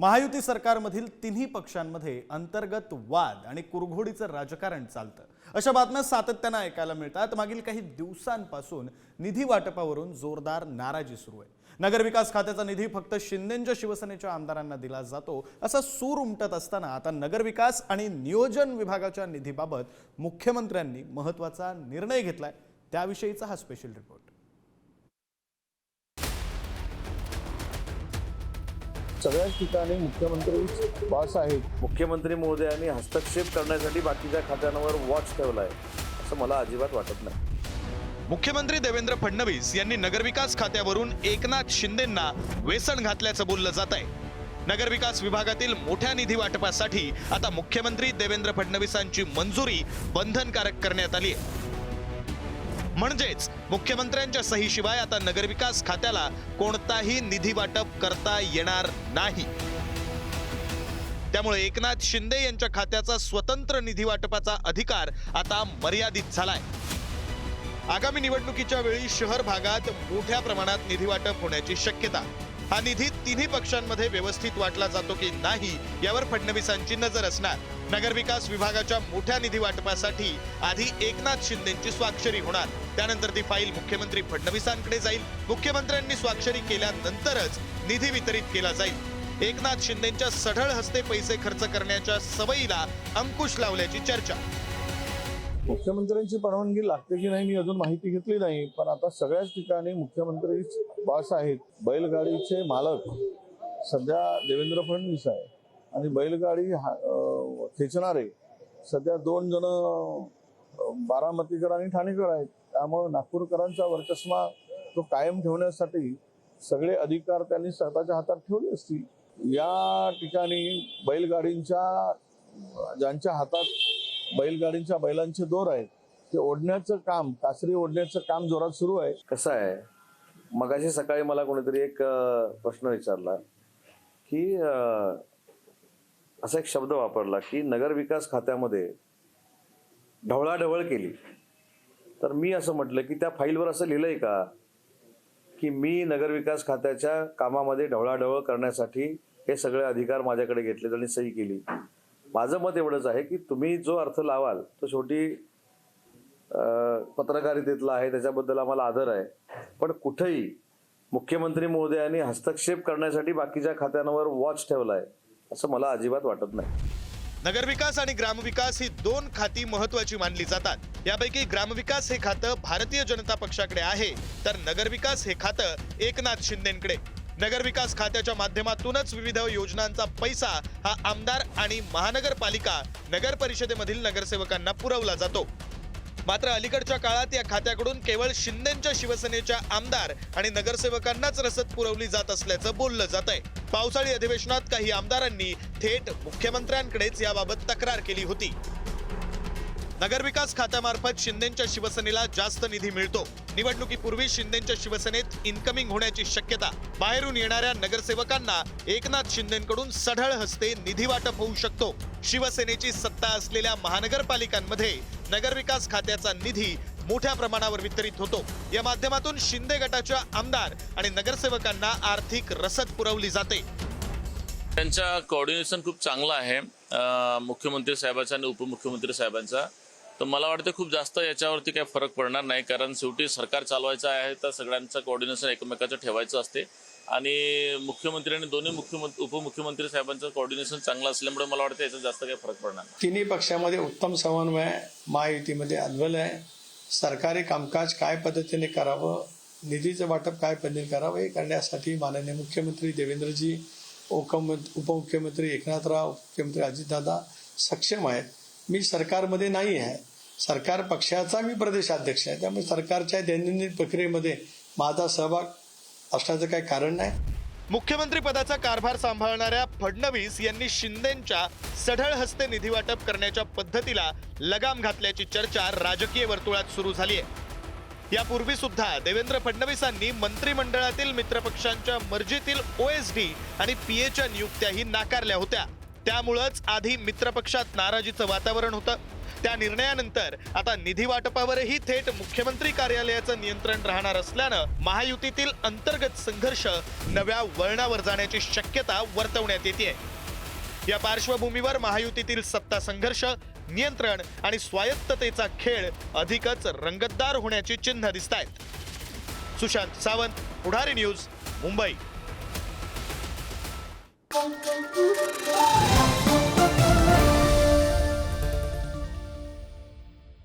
महायुती सरकारमधील तिन्ही पक्षांमध्ये अंतर्गत वाद आणि कुरघोडीचं राजकारण चालतं. अशा बातम्या सातत्यानं ऐकायला मिळतात. मागील काही दिवसांपासून निधी वाटपावरून जोरदार नाराजी सुरू आहे. नगरविकास खात्याचा निधी फक्त शिंदेंच्या शिवसेनेच्या आमदारांना दिला जातो असा सूर उमटत असताना आता नगरविकास आणि नियोजन विभागाच्या निधीबाबत मुख्यमंत्र्यांनी महत्त्वाचा निर्णय घेतलाय. त्याविषयीचा हा स्पेशल रिपोर्ट सगळ्याच ठिकाणी मुख्यमंत्री बॉस आहेत मुख्यमंत्री महोदयांनी हस्तक्षेप करण्यासाठी बाकीच्या खात्यांवर वॉच ठेवलाय. असं मला अजिबात वाटत नाही. मुख्यमंत्री देवेंद्र फडणवीस यांनी नगरविकास खात्यावरून एकनाथ शिंदेंना वेसण घातल्याचं बोललं जात आहे. नगरविकास विभागातील मोठ्या निधी वाटपासाठी आता मुख्यमंत्री देवेंद्र फडणवीसांची मंजुरी बंधनकारक करण्यात आली आहे. म्हणजेच मुख्यमंत्र्यांच्या सहीशिवाय आता नगरविकास खात्याला कोणताही निधी वाटप करता येणार नाही. त्यामुळे एकनाथ शिंदे यांच्या खात्याचा स्वतंत्र निधी वाटपाचा अधिकार आता मर्यादित झालाय. आगामी निवडणुकीच्या वेळी शहर भागात मोठ्या प्रमाणात निधी वाटप होण्याची शक्यता. हा निधी तिन्ही पक्षांमध्ये व्यवस्थित वाटला जातो की नाही यावर फडणवीसांची नजर असणार. नगरविकास विभागाच्या मोठ्या निधी वाटपासाठी आधी एकनाथ शिंदेची स्वाक्षरी होणार. त्यानंतर ती फाईल मुख्यमंत्री फडणवीसांकडे जाईल. मुख्यमंत्र्यांनी स्वाक्षरी केल्यानंतरच निधी वितरित केला जाईल. एकनाथ शिंदेच्या सढळ हस्ते पैसे खर्च करण्याच्या सवयीला अंकुश लावल्याची चर्चा. मुख्यमंत्र्यांची परवानगी लागते की नाही मी अजून माहिती घेतली नाही. पण आता सगळ्याच ठिकाणी मुख्यमंत्री बस आहेत. बैलगाडीचे मालक सध्या देवेंद्र फडणवीस आहे. आणि बैलगाडी हा- खेचणारे सध्या दोन जण बारामतीकर आणि ठाणेकर आहेत. त्यामुळे नागपूरकरांचा वर्चस्मा तो कायम ठेवण्यासाठी सगळे अधिकार त्यांनी स्वतःच्या हातात ठेवले असतील. या ठिकाणी बैलगाडींच्या ज्यांच्या हातात बैलगाडींच्या बैलांचे दोर आहेत. ते ओढण्याचं काम कासरी ओढण्याचं काम जोरात सुरू आहे. कसं आहे मगाशी सकाळी मला कोणीतरी एक प्रश्न विचारला की असा एक शब्द वापरला की नगरविकास खात्यामध्ये ढवळाढवळ केली. तर मी असं म्हटलं की त्या फाईलवर असं लिहिलंय का की मी नगरविकास खात्याच्या कामामध्ये ढवळाढवळ करण्यासाठी हे सगळे अधिकार माझ्याकडे घेतले आणि सही केली. माझं मत एवढंच आहे की तुम्ही जो अर्थ लावाल तो शेवटी पत्रकारितेतला आहे त्याच्याबद्दल आम्हाला आदर आहे. पण कुठेही मुख्यमंत्री महोदयांनी हस्तक्षेप करण्यासाठी बाकीच्या खात्यांवर वॉच ठेवलाय असं मला अजिबात वाटत नाही. नगरविकास आणि ग्रामविकास ही दोन खाती महत्वाची मानली जातात. यापैकी ग्रामविकास हे खातं भारतीय जनता पक्षाकडे आहे तर नगरविकास हे खातं एकनाथ शिंदेकडे. नगरविकास खात्याच्या माध्यमातूनच विविध योजनांचा पैसा हा आमदार आणि महानगरपालिका नगर परिषदेमधील नगरसेवकांना पुरवला जातो. मात्र अलीकडच्या काळात या खात्याकडून केवळ शिंदेच्या शिवसेनेच्या आमदार आणि नगरसेवकांनाच रसद पुरवली जात असल्याचं बोललं जात आहे पावसाळी अधिवेशनात काही आमदारांनी थेट मुख्यमंत्र्यांकडेच याबाबत तक्रार केली होती. नगरविकास खात्यामार्फत शिंदेच्या शिवसेनेला जास्त निधी मिळतो. निवडणुकीपूर्वी शिंदेच्या शिवसेनेत इन्कमिंग होण्याची शक्यता. बाहेरून येणाऱ्या नगरसेवकांना एकनाथ शिंदेकडून सढळ हस्ते निधी वाटप होऊ शकतो. शिवसेनेची सत्ता असलेल्या महानगरपालिकांमध्ये नगरविकास खात्याचा निधी मोठ्या प्रमाणावर वितरित होतो. या माध्यमातून शिंदे गटाच्या आमदार आणि नगरसेवकांना आर्थिक रसद पुरवली जाते. त्यांचा कोऑर्डिनेशन खूप चांगलं आहे. मुख्यमंत्री साहेबांचा आणि उपमुख्यमंत्री साहेबांचा. तर मला वाटतं खूप जास्त याच्यावरती काही फरक पडणार नाही कारण शेवटी सरकार चालवायचं आहे तर सगळ्यांचं कोऑर्डिनेशन एकमेकाचं ठेवायचं असते. आणि मुख्यमंत्री आणि दोन्ही मुख्यमंत्री उपमुख्यमंत्री साहेबांचं कोऑर्डिनेशन चांगलं असल्यामुळे मला वाटतं याचा जास्त काही फरक पडणार तिन्ही पक्षामध्ये उत्तम समन्वय महायुतीमध्ये आढळलं आहे. सरकारी कामकाज काय पद्धतीने करावं निधीचं वाटप काय पद्धतीने करावं हे करण्यासाठी माननीय मुख्यमंत्री देवेंद्रजी उपमुख्यमंत्री एकनाथराव मुख्यमंत्री अजितदादा सक्षम आहेत. मी सरकारमध्ये नाही आहे. सरकार पक्षाचा मी प्रदेशाध्यक्ष आहे. त्यामुळे सरकारच्या दैनंदिन प्रक्रियेमध्ये माझा सहभाग असण्याचं काही कारण नाही. मुख्यमंत्री पदाचा कारभार सांभाळणाऱ्या फडणवीस यांनी शिंदेच्या सढळ हस्ते निधी वाटप करण्याच्या पद्धतीला लगाम घातल्याची चर्चा राजकीय वर्तुळात सुरू झाली आहे. यापूर्वी सुद्धा देवेंद्र फडणवीसांनी मंत्रिमंडळातील मित्रपक्षांच्या मर्जीतील ओएसडी आणि पीएच्या नियुक्त्याही नाकारल्या होत्या. त्यामुळंच आधी मित्रपक्षात नाराजीचं वातावरण होतं. त्या निर्णयानंतर आता निधी वाटपावरही थेट मुख्यमंत्री कार्यालयाचं नियंत्रण राहणार असल्यानं महायुतीतील अंतर्गत संघर्ष नव्या वळणावर जाण्याची शक्यता वर्तवण्यात येते या पार्श्वभूमीवर महायुतीतील सत्ता संघर्ष नियंत्रण आणि स्वायत्ततेचा खेळ अधिकच रंगतदार होण्याची चिन्ह दिसत आहेत सुशांत सावंत पुढारी न्यूज मुंबई.